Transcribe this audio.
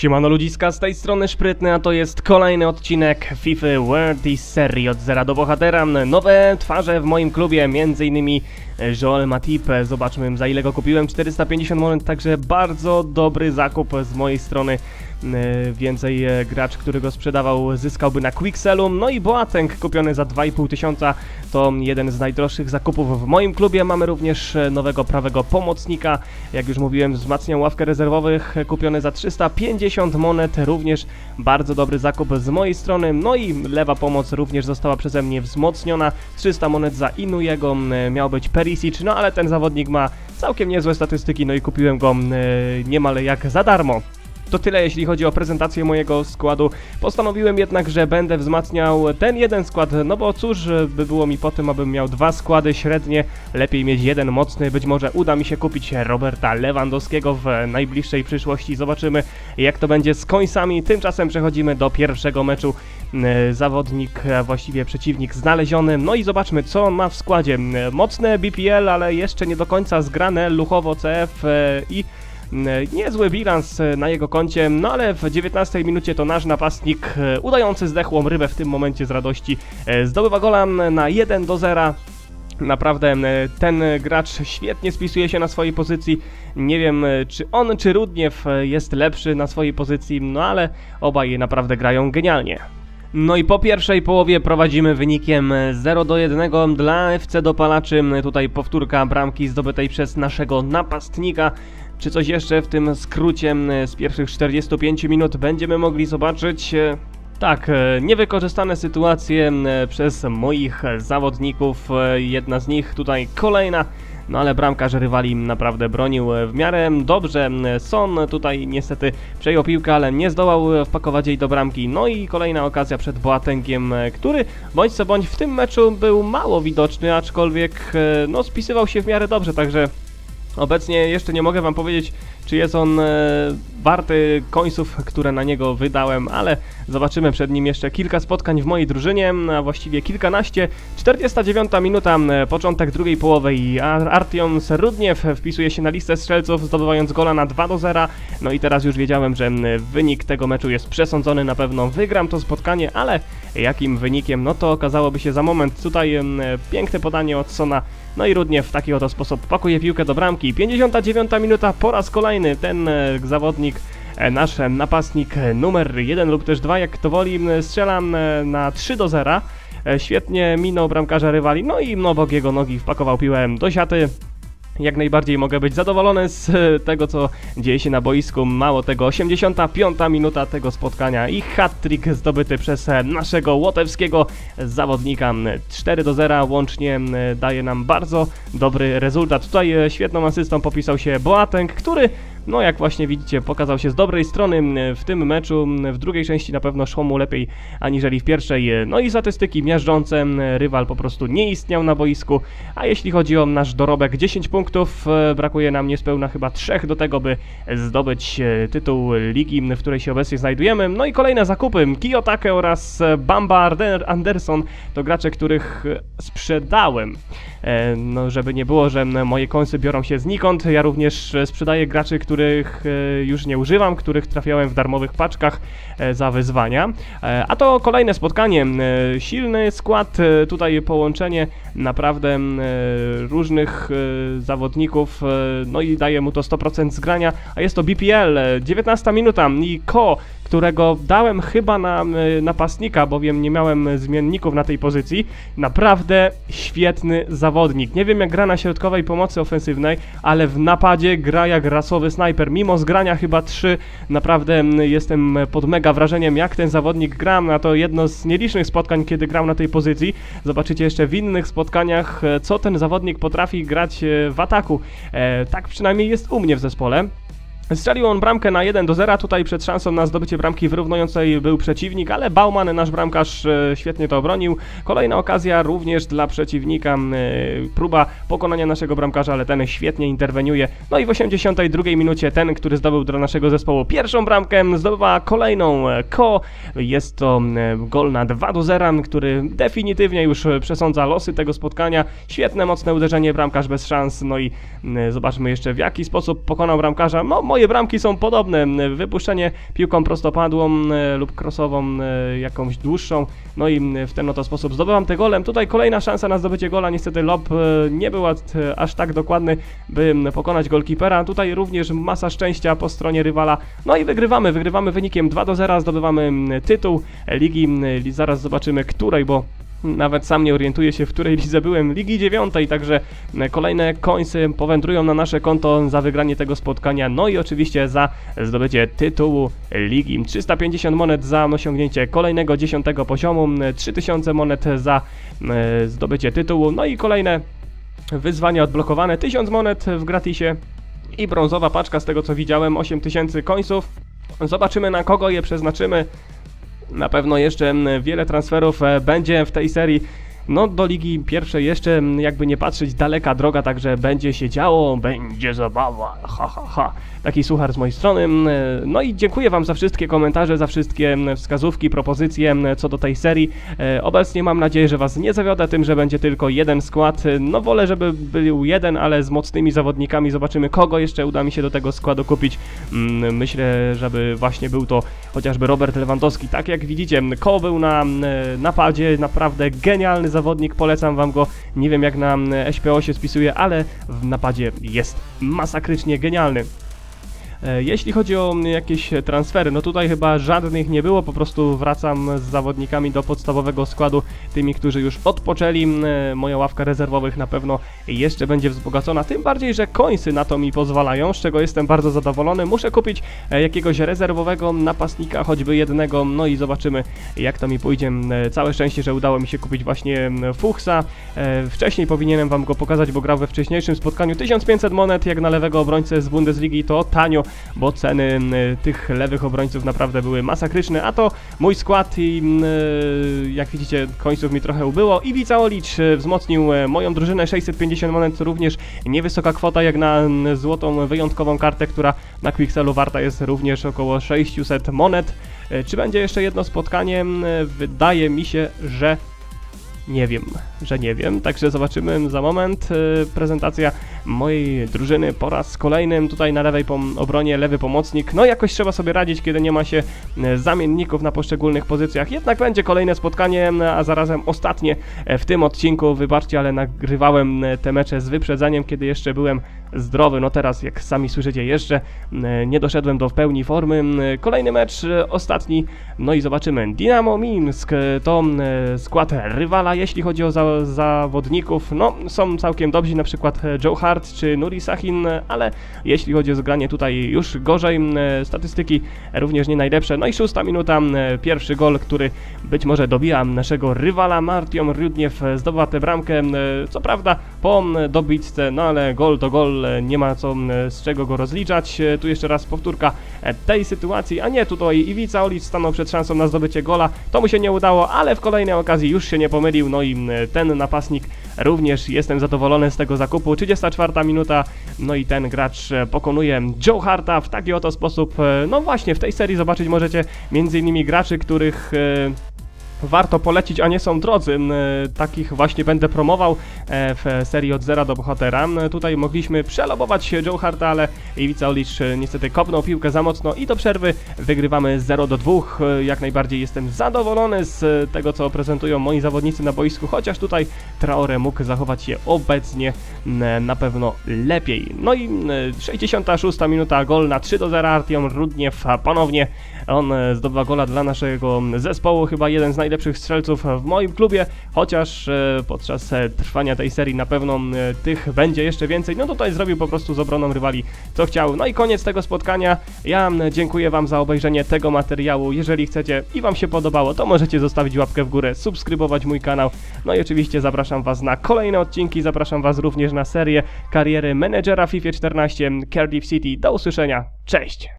Siemano ludziska, z tej strony Szprytny, a to jest kolejny odcinek FIFA World i serii od zera do bohatera. Nowe twarze w moim klubie, m.in. Joel Matip, zobaczmy za ile go kupiłem, 450 monet, także bardzo dobry zakup z mojej strony. E, Więcej e, gracz, który go sprzedawał, zyskałby na Quickselu. No i Boateng kupiony za 2,5 tysiąca to jeden z najdroższych zakupów w moim klubie. Mamy również e, nowego prawego pomocnika. Jak już mówiłem, wzmacniał ławkę rezerwowych, e, kupiony za 350 monet. Również bardzo dobry zakup z mojej strony. No i lewa pomoc również została przeze mnie wzmocniona. 300 monet za Inuyego e, miał być Perisic, no ale ten zawodnik ma całkiem niezłe statystyki, no i kupiłem go e, niemal jak za darmo. To tyle jeśli chodzi o prezentację mojego składu. Postanowiłem jednak, że będę wzmacniał ten jeden skład, no bo cóż by było mi po tym, abym miał dwa składy średnie, lepiej mieć jeden mocny, być może uda mi się kupić Roberta Lewandowskiego w najbliższej przyszłości, zobaczymy jak to będzie z końcami. Tymczasem przechodzimy do pierwszego meczu. E, Zawodnik, właściwie przeciwnik znaleziony, no i zobaczmy co on ma w składzie. Mocne BPL, ale jeszcze nie do końca zgrane, Luchowo CF e, i Niezły bilans e, na jego koncie, no ale w 19 minucie to nasz napastnik, e, udający zdechłą rybę w tym momencie z radości, e, zdobywa gola na 1 do 0. Naprawdę e, ten gracz świetnie spisuje się na swojej pozycji. Nie wiem, e, czy on, czy Rudniew e, jest lepszy na swojej pozycji, no ale obaj naprawdę grają genialnie. No i po pierwszej połowie prowadzimy wynikiem 0 do 1 dla FC Dopalaczy. Tutaj powtórka bramki zdobytej przez naszego napastnika. Czy coś jeszcze w tym skrócie e, z pierwszych 45 minut będziemy mogli zobaczyć? E, Tak, e, niewykorzystane sytuacje przez moich zawodników. E, Jedna z nich tutaj kolejna. No ale bramkarz rywali naprawdę bronił e, w miarę dobrze. Son tutaj niestety przejął piłkę, ale nie zdołał e, wpakować jej do bramki. No i kolejna okazja przed Boatengiem, e, który bądź co bądź w tym meczu był mało widoczny, aczkolwiek no spisywał się w miarę dobrze, także Obecnie jeszcze nie mogę wam powiedzieć, czy jest on e, warty końców, które na niego wydałem, ale zobaczymy przed nim jeszcze kilka spotkań w mojej drużynie, a właściwie kilkanaście. 49 minuta, e, początek drugiej połowy i Ar- Artyom Serudniew wpisuje się na listę strzelców, zdobywając gola na 2 do 0. No i teraz już wiedziałem, że m, wynik tego meczu jest przesądzony, na pewno wygram to spotkanie, ale jakim wynikiem, no to okazałoby się za moment. Tutaj piękne podanie od Sona, no i Rudniew w taki oto sposób pakuje piłkę do bramki. 59 minuta, po raz kolejny ten e, zawodnik, e, nasz napastnik e, numer 1 lub też 2, jak to woli, strzelam na 3 do 0. E, Świetnie minął bramkarza rywali, no i obok jego nogi wpakował piłę do siaty. Jak najbardziej mogę być zadowolony z e, tego, co dzieje się na boisku. Mało tego, 85 minuta tego spotkania i hat-trick zdobyty przez e, naszego łotewskiego zawodnika. 4 do 0 łącznie daje nam bardzo dobry rezultat. Tutaj e, świetną asystą popisał się Boateng, który no jak właśnie widzicie, pokazał się z dobrej strony w tym meczu. W drugiej części na pewno szło mu lepiej aniżeli w pierwszej. No i statystyki miażdżące. Rywal po prostu nie istniał na boisku. A jeśli chodzi o nasz dorobek, 10 punktów. e, Brakuje nam niespełna chyba 3 do tego, by zdobyć e, tytuł ligi, w której się obecnie znajdujemy. No i kolejne zakupy. Kiyotake oraz e, Bamba Anderson to gracze, których sprzedałem. No, żeby nie było, że moje końce biorą się znikąd. Ja również sprzedaję graczy, których e, już nie używam, których trafiałem w darmowych paczkach e, za wyzwania. E, A to kolejne spotkanie. Silny skład, tutaj połączenie naprawdę różnych zawodników, no i daje mu to 100% zgrania, a jest to BPL, e, 19 minuta i Ko, którego dałem chyba na e, napastnika, bowiem nie miałem zmienników na tej pozycji. Naprawdę świetny zawodnik. Nie wiem jak gra na środkowej pomocy ofensywnej, ale w napadzie gra jak rasowy snajper. Mimo zgrania chyba 3, naprawdę jestem pod mega wrażeniem jak ten zawodnik gra. Na to jedno z nielicznych spotkań, kiedy grał na tej pozycji. Zobaczycie jeszcze w innych spotkaniach, e, co ten zawodnik potrafi grać e, w ataku. Tak przynajmniej jest u mnie w zespole. Strzelił on bramkę na 1 do 0, tutaj przed szansą na zdobycie bramki wyrównującej był przeciwnik, ale Bauman, nasz bramkarz, e, świetnie to obronił. Kolejna okazja również dla przeciwnika, e, próba pokonania naszego bramkarza, ale ten świetnie interweniuje. No i w 82 minucie ten, który zdobył dla naszego zespołu pierwszą bramkę, zdobywa kolejną e, Ko. Jest to gol na 2 do 0, który definitywnie już przesądza losy tego spotkania. Świetne, mocne uderzenie, bramkarz bez szans, no i zobaczmy jeszcze w jaki sposób pokonał bramkarza. No, moim moje bramki są podobne. Wypuszczenie piłką prostopadłą e, lub krosową, e, jakąś dłuższą. No i m, w ten oto sposób zdobywam te golem. Tutaj kolejna szansa na zdobycie gola. Niestety lob e, nie był aż tak dokładny, by pokonać golkipera. Tutaj również masa szczęścia po stronie rywala. No i wygrywamy. Wygrywamy wynikiem 2 do 0. Zdobywamy tytuł ligi. Zaraz zobaczymy której, bo nawet sam nie orientuję się, w której lidze byłem. Ligi dziewiątej, także e, kolejne końce powędrują na nasze konto za wygranie tego spotkania. No i oczywiście za zdobycie tytułu ligi. 350 monet za osiągnięcie kolejnego dziesiątego poziomu, m, 3000 monet za e, zdobycie tytułu. No i kolejne wyzwania odblokowane. 1000 monet w gratisie i brązowa paczka z tego co widziałem. 8000 końców. Zobaczymy na kogo je przeznaczymy. Na pewno jeszcze mm, wiele transferów e, będzie w tej serii. No, do ligi pierwszej jeszcze, mm, jakby nie patrzeć, daleka droga, także będzie się działo, będzie zabawa, ha, ha, ha. Taki suchar z mojej strony. Mm, e, No i dziękuję Wam za wszystkie komentarze, za wszystkie mm, wskazówki, propozycje co do tej serii. E, Obecnie mam nadzieję, że Was nie zawiodę tym, że będzie tylko jeden skład. E, No, wolę, żeby był jeden, ale z mocnymi zawodnikami. Zobaczymy, kogo jeszcze uda mi się do tego składu kupić. Myślę, żeby właśnie był to chociażby Robert Lewandowski. Tak jak widzicie, Ko był na mm, napadzie, naprawdę genialny zawodnik, polecam wam go. Nie wiem jak na mm, SPO się spisuje, ale w napadzie jest masakrycznie genialny. E, Jeśli chodzi o jakieś transfery, no tutaj chyba żadnych nie było, po prostu wracam z zawodnikami do podstawowego składu, tymi, którzy już odpoczęli. E, Moja ławka rezerwowych na pewno jeszcze będzie wzbogacona, tym bardziej, że końsy na to mi pozwalają, z czego jestem bardzo zadowolony. Muszę kupić e, jakiegoś rezerwowego napastnika, choćby jednego, no i zobaczymy jak to mi pójdzie. Całe szczęście, że udało mi się kupić właśnie Fuchsa. Wcześniej powinienem wam go pokazać, bo grał we wcześniejszym spotkaniu 1500 monet, jak na lewego obrońcę z Bundesligi to tanio, bo ceny tych lewych obrońców naprawdę były masakryczne, a to mój skład i e, jak widzicie końców mi trochę ubyło. Iwica Olicz e, wzmocnił e, moją drużynę 650 monet, również niewysoka kwota jak na złotą wyjątkową kartę, która na Quickselu warta jest również około 600 monet. Czy będzie jeszcze jedno spotkanie? Wydaje mi się, że nie wiem, że nie wiem, także zobaczymy za moment. E, Prezentacja mojej drużyny po raz kolejny. Tutaj na lewej obronie lewy pomocnik. No jakoś trzeba sobie radzić, kiedy nie ma się e, zamienników na poszczególnych pozycjach. Jednak będzie kolejne spotkanie, m, a zarazem ostatnie e, w tym odcinku. Wybaczcie, ale nagrywałem e, te mecze z wyprzedzeniem, kiedy jeszcze byłem zdrowy. No teraz, jak sami słyszycie, jeszcze m, nie doszedłem do pełni formy. M, Kolejny mecz, e, ostatni. No i zobaczymy. Dynamo Minsk e, to e, skład rywala, jeśli chodzi o za zawodników. No, są całkiem dobrzy, na przykład e, Joe Hart czy Nuri Sahin, e, ale jeśli chodzi o zgranie tutaj już gorzej. E, Statystyki również nie najlepsze. No i szósta minuta, m, pierwszy gol, który być może dobija naszego rywala. Martiom Rudniew zdobywa tę bramkę. Co prawda po dobitce, no ale gol to gol, e, nie ma co z czego go rozliczać. E, Tu jeszcze raz powtórka e, tej sytuacji, a nie tutaj Iwica Olic stanął przed szansą na zdobycie gola. To mu się nie udało, ale w kolejnej okazji już się nie pomylił. No i ten napastnik również jestem zadowolony z tego zakupu. 34 minuta, no i ten gracz e, pokonuje Joe Harta w taki oto sposób. e, No właśnie, w tej serii zobaczyć możecie m.in. graczy, których e, warto polecić, a nie są drodzy. M, Takich właśnie będę promował e, w serii od zera do bohatera. M, Tutaj mogliśmy przelobować Joe Harta, ale Iwica Olicz e, niestety kopnął piłkę za mocno i do przerwy wygrywamy 0 do 2. E, Jak najbardziej jestem zadowolony z e, tego, co prezentują moi zawodnicy na boisku, chociaż tutaj Traore mógł zachować się obecnie m, na pewno lepiej. No i m, 66 minuta, gol na 3 do 0. Artiom Rudniew ponownie on e, zdobywa gola dla naszego zespołu, chyba jeden z najlepszych strzelców w moim klubie, chociaż e, podczas e, trwania tej serii na pewno e, tych będzie jeszcze więcej. No tutaj zrobił po prostu z obroną rywali co chciał. No i koniec tego spotkania. Ja dziękuję Wam za obejrzenie tego materiału. Jeżeli chcecie i Wam się podobało, to możecie zostawić łapkę w górę, subskrybować mój kanał. No i oczywiście zapraszam Was na kolejne odcinki, zapraszam Was również na serię kariery menedżera FIFA 14 Cardiff City. Do usłyszenia, cześć!